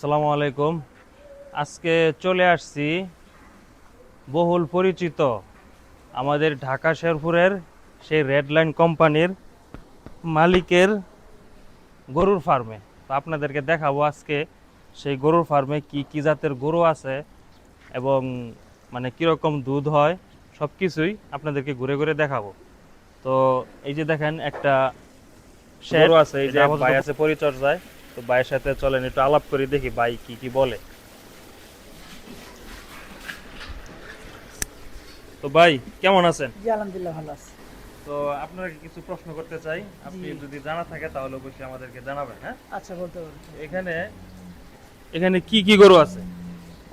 আসসালামু আলাইকুম। আজকে চলে আসছি বহুল পরিচিত আমাদের ঢাকা শেরপুরের সেই রেড লাইন কোম্পানির মালিকের গরুর ফার্মে। তো আপনাদেরকে দেখাবো আজকে সেই গরুর ফার্মে কি কি জাতের গরু আছে এবং মানে কীরকম দুধ হয় সব কিছুই আপনাদেরকে ঘুরে ঘুরে দেখাবো। তো এই যে দেখেন একটা গরু আছে এই যে আছে পরিচর্যায়। তো ভাইয়ের সাথে চলেন একটু আলাপ করে দেখি ভাই কি কি বলে। তো ভাই কেমন আছেন? জি আলহামদুলিল্লাহ ভালো আছে। তো আপনারা কিছু প্রশ্ন করতে চাই। আপনি যদি জানা থাকে তাহলে অবশ্যই আমাদেরকে জানাবেন হ্যাঁ? আচ্ছা বলতে পারব এখানে এখানে কি কি গরু আছে?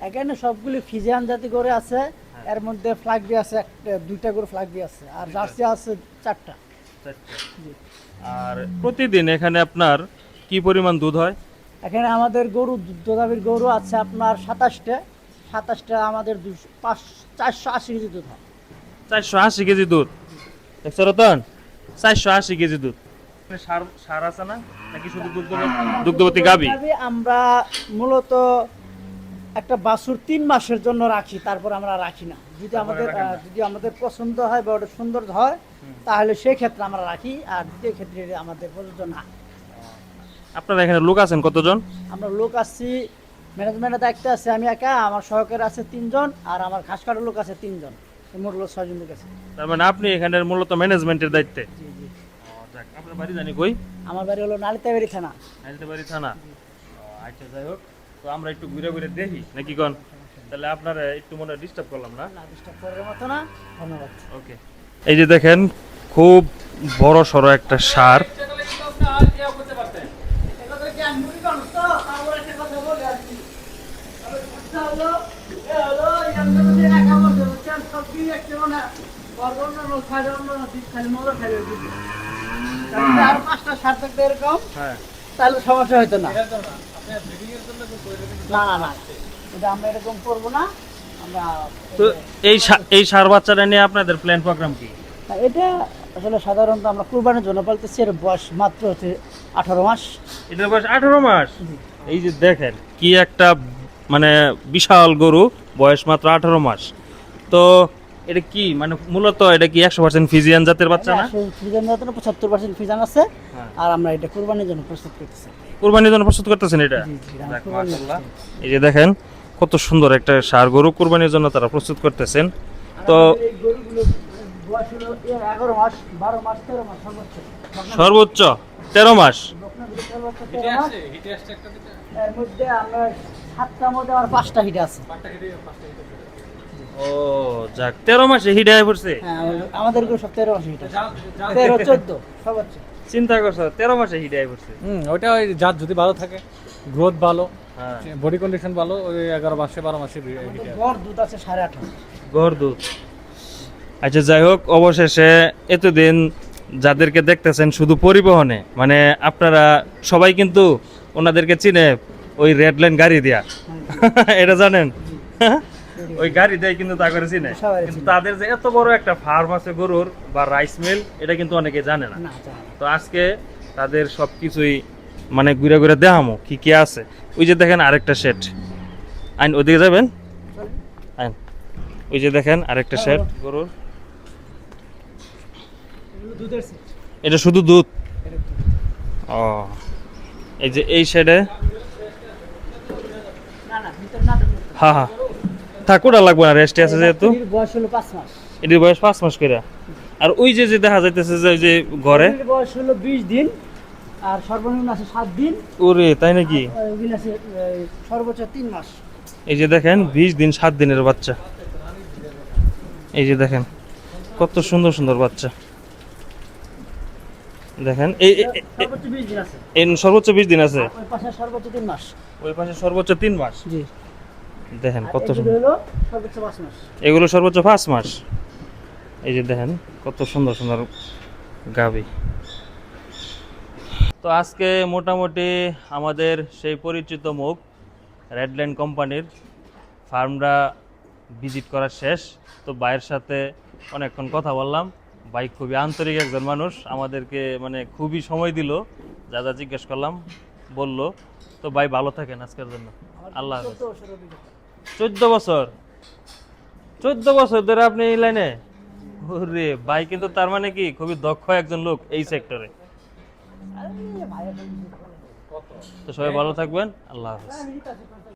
এখানে সবগুলি ফিজিয়ান জাতি গরু আছে। হ্যাঁ। এর মধ্যে ফ্ল্যাগ ফ্লাগবি আছে একটা দুইটা করে ফ্লাগবি আছে। আর জার্সি আছে চারটা। চারটে। জি। আর প্রতিদিন এখানে আপনার কি পরিমাণ দুধ হয়? এখানে আমাদের গরু দুধাবির গরু আছে আপনার সাতাশটা। সাতাশটা আমাদের দুশো পাঁচ চারশো আশি কেজি দুধ হয়। চারশো আশি কেজি দুধ। দেখছ রতন? চারশো আশি কেজি দুধ। সার সার আছে না? নাকি শুধু দুগ্ধ দুগ্ধবতী গাবি? আমরা মূলত একটা বাছুর তিন মাসের জন্য রাখি তারপর আমরা রাখি না। যদি আমাদের যদি আমাদের পছন্দ হয় বা ওটা সুন্দর হয় তাহলে সেই ক্ষেত্রে আমরা রাখি আর দ্বিতীয় ক্ষেত্রে আমাদের প্রযোজ্য না। আপনারা এখানে লোক আছেন কতজন? আমরা লোক আসছি ম্যানেজমেন্টের দায়িত্বে আছে আমি একা আমার সহকারী আছে তিনজন আর আমার ঘাস কাটার লোক আছে তিনজন। মোট লোক ছয়জন লোক আছে। তার মানে আপনি এখানের মূলত ম্যানেজমেন্টের দায়িত্বে? জি জি। আপনার বাড়ি জানি কই? আমার বাড়ি হলো নালিতাবাড়ি থানা। হাইলতে বাড়ি থানা আচ্ছা যাই হোক। তো আমরা একটু ঘুরে ঘুরে দেখি নাকি কোন? তাহলে আপনারা একটু মনে ডিস্টার্ব করলাম না? না ডিস্টার্ব করার মতো না। ধন্যবাদ। ওকে। এই যে দেখেন খুব বড় সড়ো একটা সার। আর পাঁচটা এরকম হ্যাঁ। তাহলে সমস্যা হইতো না। না। না এটা আমরা এরকম করব না। আমরা তো এই এই সার বাচ্চাটা নিয়ে আপনাদের প্ল্যান প্রোগ্রাম কি? এটা আসলে সাধারণত আমরা কুরবানির জন্য পালতেছি এর বয়স মাত্র হচ্ছে আঠারো মাস। এটার বয়স আঠারো মাস? এই যে দেখেন কি একটা মানে বিশাল গরু বয়স মাত্র আঠারো মাস। তো এটা কি মানে মূলত এটা কি একশো পার্সেন্ট ফিজিয়ান জাতের বাচ্চা না? ফিজান জাতের পঁচাত্তর পার্সেন্ট ফিজান আছে। হ্যাঁ। আর আমরা এটা কুরবানির জন্য প্রস্তুত করতেছি। কুরবানির জন্য প্রস্তুত করতেছেন এটা। এই যে দেখেন কত সুন্দর একটা সার গরু কুরবানির জন্য তারা প্রস্তুত করতেছেন। তো এই গরুগুলো বয়স হলো এর এগারো মাস বারো মাস তেরো মাস সর্বোচ্চ। সর্বোচ্চ? তেরো মাস। বকনাগুলো সর্বোচ্চ তেরো মাস এর মধ্যে আমরা সাতটার মধ্যে আমার পাঁচটা হিট আছে ও যাক তেরো মাসে হিট হয়ে পড়ছে। হ্যাঁ আমাদের- আমাদের সব তেরো মাসে হিট তেরো চোদ্দ সর্বোচ্চ চিন্তা করছ তেরো মাসে হিট হয়ে পড়ছে। হুম ওইটা ওই জাত যদি ভালো থাকে গ্রোথ ভালো হ্যাঁ। বডি কন্ডিশন ভালো ওই এগারো মাসে বারো মাসে গড় দুধ আছে সাড়ে আঠারো গড় দুধ। আচ্ছা যাই হোক অবশেষে এতদিন যাদেরকে দেখতেছেন শুধু পরিবহনে মানে আপনারা সবাই কিন্তু ওনাদেরকে চিনে ওই রেড লাইন গাড়ি দেয়া। এটা জানেন? ওই গাড়ি দেয় কিন্তু তা করে চিনে। কিন্তু তাদের যে এত বড় একটা ফার্ম আছে গরুর বা রাইস মিল এটা কিন্তু অনেকে জানে না। তো আজকে তাদের সব কিছুই মানে ঘুরে ঘুরে দেখামো কি কি আছে। ওই যে দেখেন আরেকটা সেট আইন ওদিকে যাবেন? আইন ওই যে দেখেন আরেকটা গরুর এগুলো দুধের set। এটা শুধু দুধ? ও। এই যে এই শেডে হ্যাঁ হ্যাঁ লাগবে না রেস্টে আছে যেহেতু। বয়স হলো পাঁচ মাস। এটির বয়স পাঁচ মাস করে আর ওই যে যে দেখা যাইতেছে যে ওই যে ঘরে? বয়স হলো বিশ দিন আর সর্বনিম্ন আছে সাত দিন। ওরে তাই নাকি? সর্বোচ্চ তিন মাস। এই যে দেখেন বিশ দিন সাত দিনের বাচ্চা। এই যে দেখেন কত সুন্দর সুন্দর বাচ্চা। দেখেন এই সর্বোচ্চ বিশ দিন আছে। এই সর্বোচ্চ বিশ দিন আছে? ওই পাশে সর্বোচ্চ তিন মাস। ওই পাশে সর্বোচ্চ তিন মাস? জি। দেখেন কত এগুলো সুন্দর। হলো সর্বোচ্চ পাঁচ মাস। এগুলো সর্বোচ্চ পাঁচ মাস? এই যে দেখেন কত সুন্দর সুন্দর গাবি। তো আজকে মোটামুটি আমাদের সেই পরিচিত মুখ রেডল্যান্ড কোম্পানির ফার্মটা ভিজিট করা শেষ। তো ভাইয়ের সাথে অনেকক্ষণ কথা বললাম। ভাই খুবই আন্তরিক একজন মানুষ আমাদেরকে মানে খুবই সময় দিল যা যা জিজ্ঞেস করলাম বলল। তো ভাই ভালো থাকেন আজকের জন্য। আল্লাহ। চোদ্দ বছর? চোদ্দ বছর ধরে আপনি এই লাইনে? ওরে ভাই কিন্তু তার মানে কি? খুবই দক্ষ একজন লোক এই সেক্টরে। তো সবাই ভালো থাকবেন। আল্লাহ হাফেজ।